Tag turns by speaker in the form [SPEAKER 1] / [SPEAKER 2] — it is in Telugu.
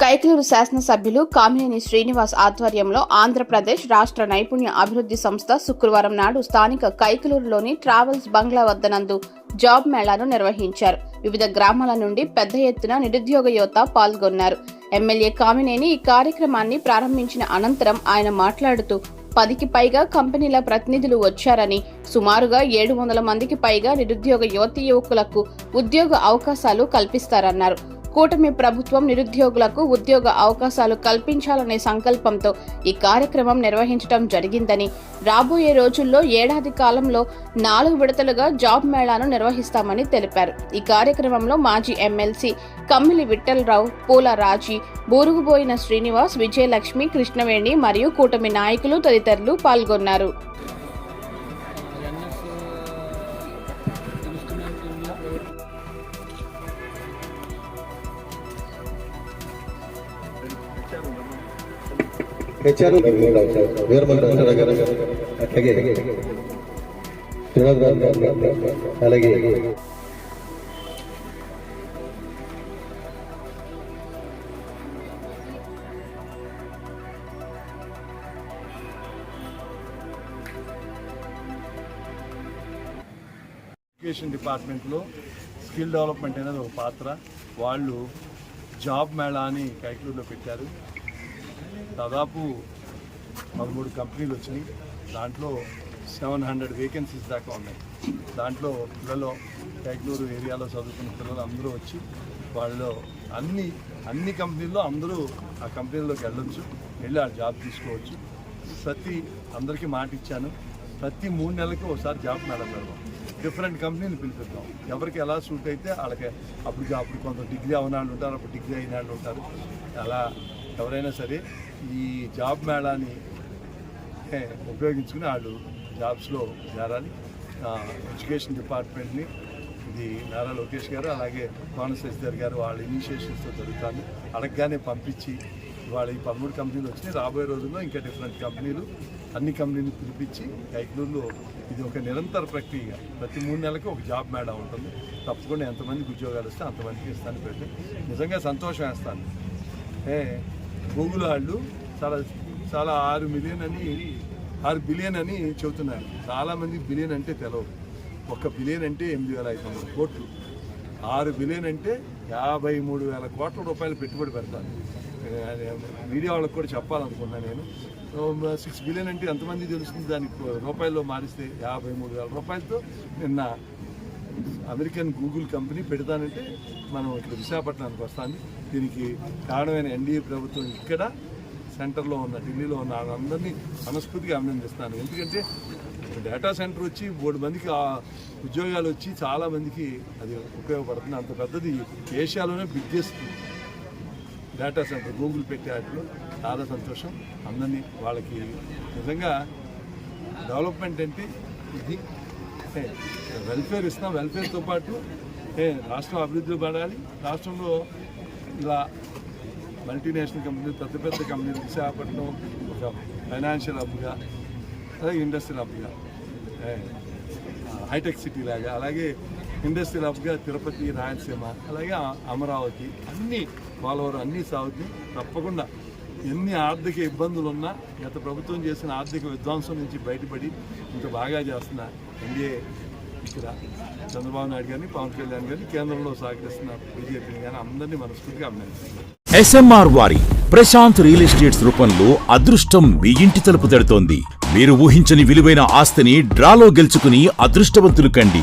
[SPEAKER 1] కైకలూరు శాసనసభ్యులు కామినేని శ్రీనివాస్ ఆధ్వర్యంలో ఆంధ్రప్రదేశ్ రాష్ట్ర నైపుణ్య అభివృద్ధి సంస్థ శుక్రవారం నాడు స్థానిక కైకలూరులోని ట్రావెల్స్ బంగ్లా వద్ద నందు జాబ్ మేళాను నిర్వహించారు. వివిధ గ్రామాల నుండి పెద్ద ఎత్తున నిరుద్యోగ యువత పాల్గొన్నారు. ఎమ్మెల్యే కామినేని ఈ కార్యక్రమాన్ని ప్రారంభించిన అనంతరం ఆయన మాట్లాడుతూ పదికి పైగా కంపెనీల ప్రతినిధులు వచ్చారని సుమారుగా ఏడు వందల మందికి పైగా నిరుద్యోగ యువతీ యువకులకు ఉద్యోగ అవకాశాలు కల్పిస్తారన్నారు. కూటమి ప్రభుత్వం నిరుద్యోగులకు ఉద్యోగ అవకాశాలు కల్పించాలనే సంకల్పంతో ఈ కార్యక్రమం నిర్వహించడం జరిగిందని. రాబోయే రోజుల్లో ఏడాది కాలంలో నాలుగు విడతలుగా జాబ్ మేళాను నిర్వహిస్తామని తెలిపారు. ఈ కార్యక్రమంలో మాజీ ఎమ్మెల్సీ కమ్మిలి విఠలరావు పూల రాజీ బూరుగుబోయిన శ్రీనివాస్ విజయలక్ష్మి కృష్ణవేణి మరియు కూటమి నాయకులు తదితరులు పాల్గొన్నారు.
[SPEAKER 2] హెచ్ఆర్ వీరమల్ గారు అట్లాగే గారు అలాగే
[SPEAKER 3] ఎడ్యుకేషన్ డిపార్ట్మెంట్లో స్కిల్ డెవలప్మెంట్ అనేది ఒక పాత్ర. వాళ్ళు జాబ్ మేళా అని కైకలూరులో పెట్టారు. దాదాపు పదమూడు కంపెనీలు వచ్చినాయి. దాంట్లో సెవెన్ హండ్రెడ్ వేకెన్సీస్ దాకా ఉన్నాయి. దాంట్లో పిల్లలు కైకలూరు ఏరియాలో చదువుకున్న పిల్లలు అందరూ వచ్చి వాళ్ళు అన్ని అన్ని కంపెనీల్లో అందరూ ఆ కంపెనీలోకి వెళ్ళొచ్చు వెళ్ళి ఆ జాబ్ తీసుకోవచ్చు. ప్రతి అందరికీ మాట ఇచ్చాను ప్రతి మూడు నెలలకి ఒకసారి జాబ్ మేడం పెడదాం. డిఫరెంట్ కంపెనీని పిలిపిద్దాం. ఎవరికి ఎలా సూట్ అయితే వాళ్ళకి అప్పుడు అప్పుడు కొంత డిగ్రీ అవనాళ్ళు ఉంటారు అప్పుడు డిగ్రీ అయిన వాళ్ళు ఉంటారు. అలా ఎవరైనా సరే ఈ జాబ్ మేళాని ఉపయోగించుకుని వాళ్ళు జాబ్స్లో చేరాలి. ఎడ్యుకేషన్ డిపార్ట్మెంట్ని ఇది నారా లోకేష్ గారు అలాగే కోన శశిధర్ గారు వాళ్ళ ఇనిషియేషన్స్తో జరుగుతాను. అడగగానే పంపించి వాళ్ళ ఈ పదమూడు కంపెనీలు వచ్చినాయి. రాబోయే రోజుల్లో ఇంకా డిఫరెంట్ కంపెనీలు అన్ని కంపెనీలు పిలిపించి కైకలూరులో ఇది ఒక నిరంతర ప్రక్రియ ప్రతి మూడు నెలలకు ఒక జాబ్ మేడం ఉంటుంది. తప్పకుండా ఎంతమందికి ఉద్యోగాలు వస్తే అంతమందికి ఇస్తాను పెట్టి నిజంగా సంతోషం వేస్తాను. ఏ గూగుల్ వాళ్ళు చాలా చాలా ఆరు మిలియన్ అని ఆరు బిలియన్ అని చెబుతున్నారు. చాలామంది బిలియన్ అంటే తెలవు ఒక బిలియన్ అంటే ఎనిమిది వేల ఐదు వందల కోట్లు. ఆరు బిలియన్ అంటే యాభై మూడు వేల కోట్ల రూపాయలు పెట్టుబడి పెడతాను మీడియా వాళ్ళకి కూడా చెప్పాలనుకున్నాను నేను. సిక్స్ బిలియన్ అంటే ఎంతమంది తెలుస్తుంది? దానికి రూపాయల్లో మారిస్తే యాభై మూడు వేల రూపాయలతో నిన్న అమెరికన్ గూగుల్ కంపెనీ పెడతానంటే మనం ఇక్కడ విశాఖపట్నానికి వస్తాను దీనికి కారణమైన ఎన్డీఏ ప్రభుత్వం ఇక్కడ సెంటర్లో ఉన్న ఢిల్లీలో ఉన్న వాళ్ళందరినీ మనస్ఫూర్తిగా అభినందిస్తాను. ఎందుకంటే డేటా సెంటర్ వచ్చి మూడు మందికి ఉద్యోగాలు వచ్చి చాలామందికి అది ఉపయోగపడుతుంది. అంత పెద్దది ఏషియాలోనే బిగ్గెస్ట్ డేటా సెంటర్ గూగుల్ పెట్టే వాటిలో చాలా సంతోషం. అందరినీ వాళ్ళకి నిజంగా డెవలప్మెంట్ అంటే ఇది. ఏ, వెల్ఫేర్ ఇస్తాం. వెల్ఫేర్తో పాటు ఏ, రాష్ట్రం అభివృద్ధి పడాలి. రాష్ట్రంలో ఇలా మల్టీనేషనల్ కంపెనీలు పెద్ద పెద్ద కంపెనీలు విశాఖపట్నం ఒక ఫైనాన్షియల్ హబ్గా అలాగే ఇండస్ట్రియల్ హబ్గా హైటెక్ సిటీ లాగా అలాగే ఇండస్ట్రియల్ హబ్గా తిరుపతి రాయలసీమ అలాగే అమరావతి అన్ని పోలవరం అన్నీ సాగుతాయి తప్పకుండా ఎన్ని ఆర్థిక ఇబ్బందులు ఉన్నా గత ప్రభుత్వం చేసిన ఆర్థిక విధ్వంసం నుంచి బయటపడి ఇంత బాగా చేస్తున్న ఎన్డీఏ ఇక్కడ చంద్రబాబు నాయుడు గారిని పవన్ కళ్యాణ్ గారిని కేంద్రంలో సహకరిస్తున్న బీజేపీని కానీ అందరినీ మనస్ఫూర్తిగా అభినందిస్తున్నాను.
[SPEAKER 4] ఎస్ఎంఆర్ వారి ప్రశాంత్ రియల్ ఎస్టేట్స్ రూపంలో అదృష్టం మీ ఇంటి తలుపు తడుతోంది. మీరు ఊహించని విలువైన ఆస్తిని డ్రాలో గెలుచుకుని అదృష్టవంతులు కండి.